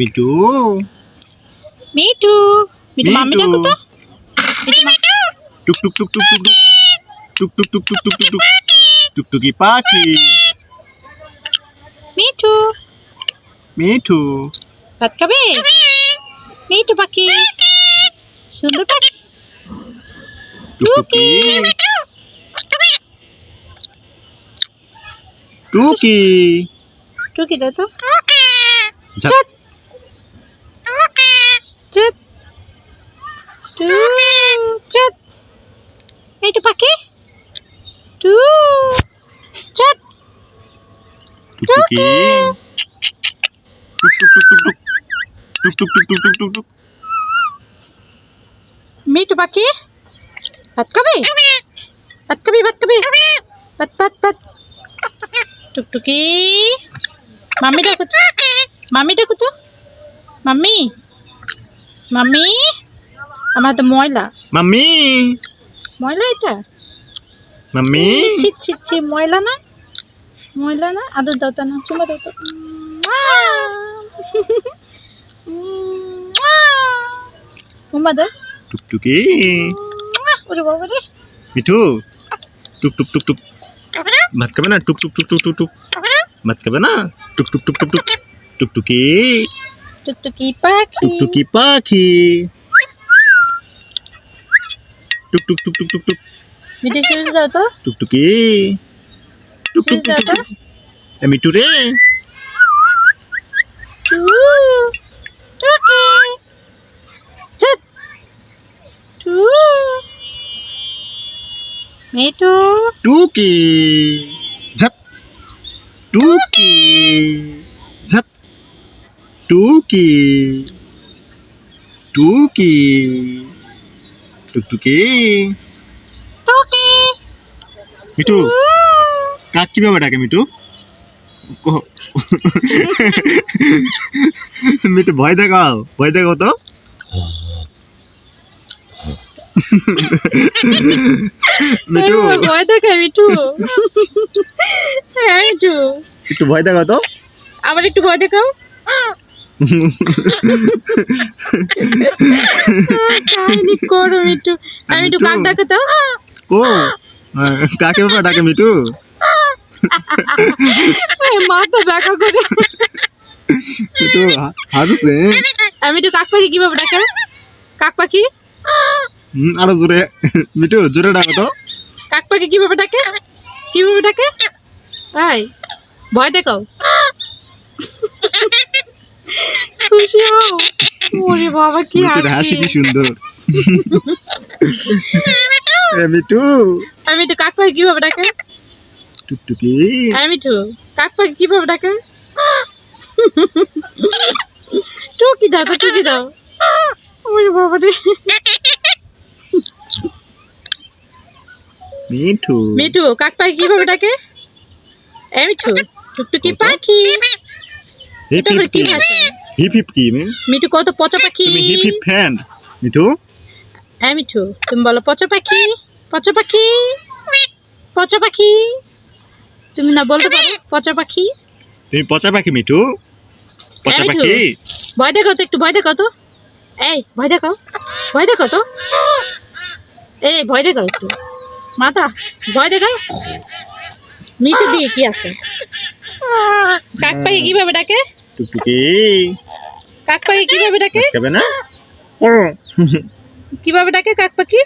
মিঠু। মিঠু। মিঠু মিঠু। ডাকো তো। টুক টুক টুক টুক টুক। টুক টুক টুক টুক টুক টুক টুক। টুকটুকি পাখি। মিঠু। মিঠু। ভাত খাবে? মিঠু পাখি। সুন্দর পাখি। টুকটুকি। টুকি। টুকি দাও তো। cut, cut, Duh, cet. Eh, itu pakai. Duh. cut, Tutuki. Tuk tuk tuk tuk tuk. Tuk tuk tuk tuk tuk tuk. Mi tu pakai. Bat kabi. Bat kabi bat kabi. Bat bat bat. Tuk tuki. Mami dah. ডাকো তো। Mummy mummy আমার তো ময়লা। Mummy ময়লা এটা? Mummy ছি ছি ছি ময়লা না? ময়লা না? আদর দাও তা না চুমা দাও তো। চুমা দাও। টুকটুকি। ওরে বাবা রে। মিঠু। টুক টুক টুক টুক। ভাত খাবে না? টুক টুক টুক টুক টুক টুক। ভাত খাবে না? টুক টুক টুক টুক টুক। টুকটুকি টুকটুকি পাখি টুকটুকি পাখি টুক টুক টুক টুক টুক টুক মিঠে শুরু দাও তো টুকটুকি টুক টুক টুক টুক টুক। এ মিঠু রে টুকি চট টু মিঠু টুকি ঝট টুকি ঝট টুকি টুকি টুকটুকি। টুকি। মিঠু কাক কীভাবে ডাকে মিঠু। মিঠু ভয় দেখাও ভয় দেখাও তো। মিঠু। এই ভয় দেখে মিঠু। হ্যাঁ একটু ভয় দেখাও তো। আবার একটু ভয় দেখাও। কাহিনি করো মিঠু। আর মিঠু কাক ডাকো তো? ও কাকে বাবা ডাকে এই মাথা ব্যাকা করে। মিঠু হাসছে? আর মিঠু কাক পাখি কীভাবে ডাকে? কাক পাখি? আরও জোরে। মিঠু জোরে ডাকো তো। কাক পাখি কীভাবে ডাকে? কীভাবে ডাকে? তাই ভয় দেখাও। খুশি হও। ওরে বাবা কি হাসি। কি সুন্দর। এ মিঠু। আর মিঠু কাক পাখি কীভাবে ডাকে? টুকটুকি। আর মিঠু কাক পাখি কীভাবে ডাকে? টুকি দাও তো টুকি দাও। ওরে বাবা রে। মিঠু। মিঠু কাক পাখি কীভাবে ডাকে? এ মিঠু টুকটুকি? পাখি। এটা কি ভাষা হিপ হিপ কি মিঠু কত পচা পাখি। তুমি হিপ হিপ ফ্যান মিঠু? হ্যাঁ মিঠু তুমি বলো পচা পাখি পচা পাখি পচা পাখি। তুমি না বলতে পারো পচা পাখি। তুমি পচা পাখি মিঠু? পচা মিঠু। পাখি? ভয় দেখাও তো একটু ভয় দেখাও তো। এই ভয় দেখাও ভয় দেখাও তো। এই ভয় দেখাও একটু। মাথা ভয় দেখাও। নিচে দিয়ে কি আছে? কাক পাখি কীভাবে ডাকে? টুকটুকি। কাক পাখি কীভাবে ডাকে? না? কীভাবে ডাকে কাক পাখি